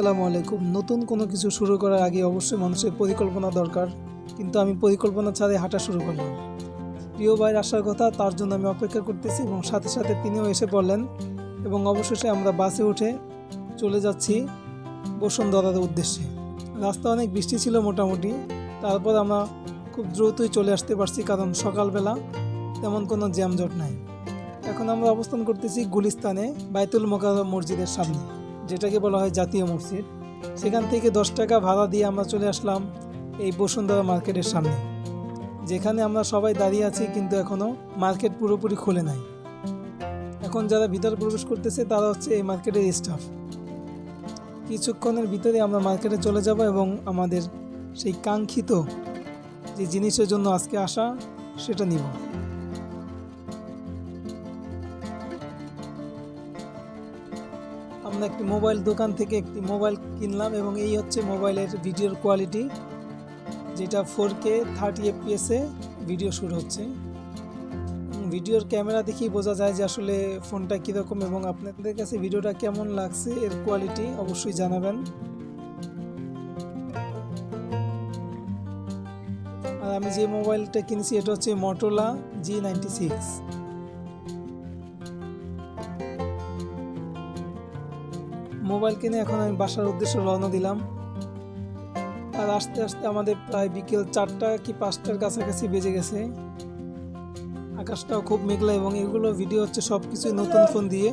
আসসালামু আলাইকুম। নতুন কোনো কিছু শুরু করার আগে অবশ্যই মানুষের পরিকল্পনা দরকার। কিন্তু আমি পরিকল্পনা ছাড়াই হাঁটা শুরু করলাম। প্রিয় ভাইয়ের আসার কথা, তার জন্য আমি অপেক্ষা করতেছি এবং সাথে সাথে তিনিও এসে পড়লেন এবং অবশেষে আমরা বাসে উঠে চলে যাচ্ছি বসুন্ধরার উদ্দেশ্যে। রাস্তা অনেক বৃষ্টি ছিল মোটামুটি। তারপর আমরা খুব দ্রুতই চলে আসতে পারছি কারণ সকালবেলা তেমন কোনো জ্যামজট নাই। এখন আমরা অবস্থান করতেছি গুলিস্তানে, বাইতুল মোকাররম মসজিদের সামনে। যেটাকে বলা হয় জাতীয় মসজিদ। সেখান থেকে দশ টাকা ভাড়া দিয়ে আমরা চলে আসলাম এই বসুন্ধরা মার্কেটের সামনে। যেখানে আমরা সবাই দাঁড়িয়ে আছি কিন্তু এখনও মার্কেট পুরোপুরি খুলে নাই। এখন যারা ভিতরে প্রবেশ করতেছে তারা হচ্ছে এই মার্কেটের স্টাফ কিছুক্ষণের ভিতরে আমরা মার্কেটে চলে যাব এবং আমাদের সেই কাঙ্ক্ষিত যে জিনিসের জন্য আজকে আসা, সেটা নিব। আমরা একটি মোবাইল দোকান থেকে একটি মোবাইল কিনলাম এবং এই হচ্ছে মোবাইলের ভিডিওর কোয়ালিটি, যেটা ফোর কে থার্টি এফপিএসে ভিডিও শুট হচ্ছে। ভিডিওর ক্যামেরা দেখেই বোঝা যায় যে আসলে ফোনটা কীরকম এবং আপনাদের কাছে ভিডিওটা কেমন লাগছে, এর কোয়ালিটি অবশ্যই জানাবেন। আর আমি যে মোবাইলটা কিনেছি, এটা হচ্ছে Motorola G ninety six mobile কিনে এখন আমি বাসার উদ্দেশ্যে রওনা দিলাম। আর আস্তে আস্তে আমাদের প্রায় বিকেল চারটা কি পাঁচটার কাছাকাছি বেজে গেছে। আকাশটাও খুব মেঘলা এবং এগুলো ভিডিও হচ্ছে সব কিছুই নতুন ফোন দিয়ে।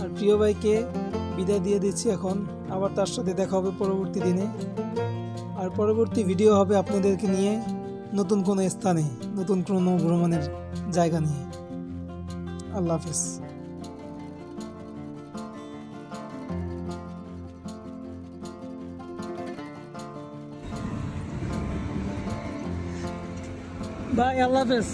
আর প্রিয় ভাইকে বিদায় দিয়ে দিচ্ছি এখন। আবার তার সাথে দেখা হবে পরবর্তী দিনে। আর পরবর্তী ভিডিও হবে আপনাদেরকে নিয়ে। নতুন কোনো স্থানে নতুন কোনো ভ্রমণের জায়গা নিয়ে। আল্লাহ হাফিজ। ভাই আল্লাহ হাফেজ।